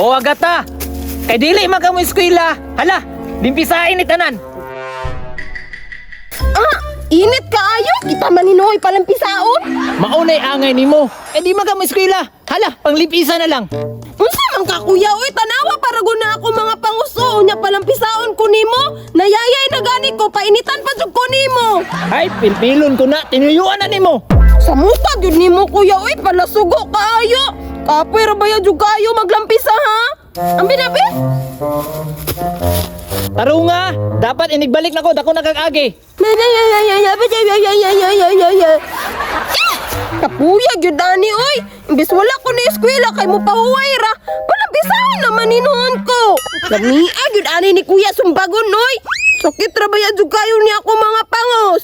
O agata. Kay dili man ka mo eskwela. Hala, limpisain ni tanan. Ah, init kaayo. Kita maninoy palang pisaon. Maunay angay nimo. Eh di mo eskwela. Hala, panglimpisa na lang. Unsa man ka kuya oy tanawa para guna ako mga panguso nya palang pisaon ko nimo. Nayayay na gani ko painitan pa jud ko nimo. Ay, pilpilon ko na. Tinuyuan na nimo. Sa muta jud nimo kuya oy palasugo kaayo. Kapoy ra baya jud kayo maglampisa ha? Ambi na be? Tarunga, dapat inigbalik na ko. Dako nagag-agi. Kapuya gyud ani oy. Imbis wala ko na eskwela kay mo pahuway ra. Palampisaon naman inuon ko. Lamia gyud ani ni kuya sumbagon oy. Sakit ra baya jud kayo ni ako mga pangos.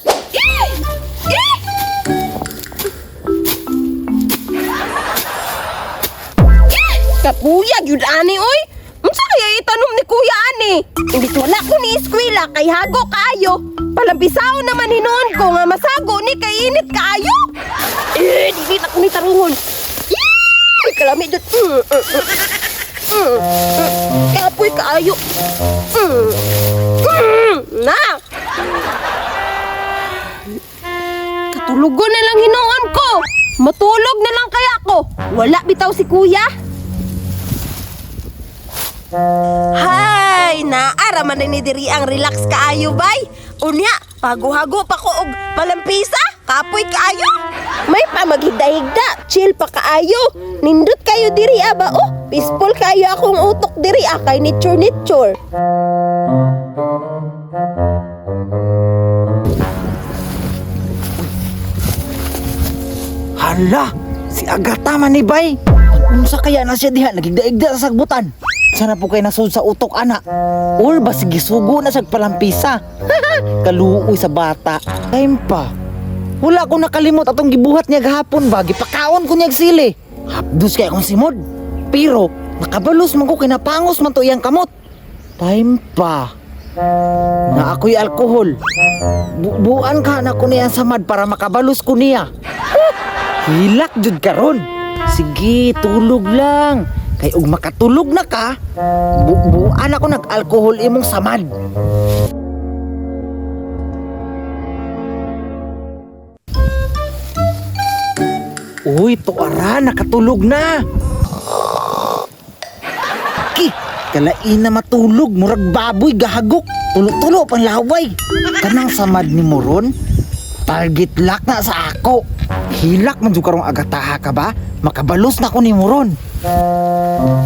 Eh! Kapuya gyud ani oy. Unsa kaya itanom ni kuya ani? Imbis wala ko ni eskwela kay hago kayo. Palampisaon naman hinuon ko nga masago ni kay init kayo. Eh, di na ko ni tarungon. Eh, kalami dun. Mm, mm, mm. Mm, mm. Kapoy kaayo. Na! Katulugon na lang hinuon ko. Matulog na lang kaya ko. Wala bitaw si kuya. Hay, naara man ni diri ang relax kaayo bay. Unya, pago-hago pa ko og palampisa, kapoy kaayo. May pa maghigda-higda, chill pa kaayo. Nindot kayo diri aba oh. Peaceful kayo akong utok diri ah kay nature nature. Hala, si Agata man ni Bay. Unsa kaya na siya diha nagigdaigda sa sagbutan? Sana po kay nasud sa utok ana. Or ba sige sugo na sa palampisa. Kaluoy sa bata. Time pa. Wala ko nakalimot atong gibuhat niya gahapon ba gipakaon ko niya sili. Hapdos kay akong simod. Pero nakabalos man ko kinapangos man to iyang kamot. Time pa. Na ako'y alkohol. Bu- buan ka na ko niya samad para makabalos ko niya. Hilak jud karon. Sige, tulog lang. Kay ug makatulog na ka, bubuan ako nag-alcohol imong samad. Uy, tuara, nakatulog na. Ki, kalain na matulog, murag baboy, gahagok. Tulo-tulo pang laway. Kanang samad ni Moron, target lock na sa ako. Hilak man karong agataha ka ba? Makabalos na ko ni Moron. Agay!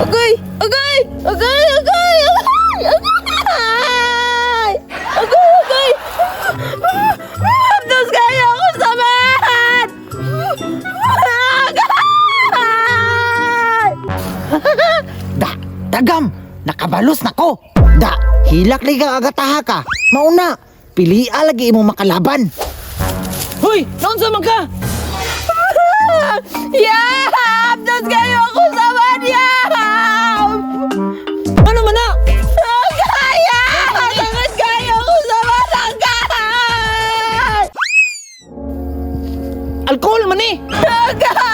Agay! Agay! Agay! Agay! Agay! Agay! Agay! Agay! Abdos kaya ako sa! Agay! Da, dagam, nakabalos na ko. Da, hilak ni ka agataha ka. Mauna, pili lagi imong makalaban. Hoy, naon sa man ka? Yeah! Abdos kayo ako sa mat! Yeah! Ano man na? Kaya! Sakit kayo ako sa mat! Agay! Alkohol man eh. Agay!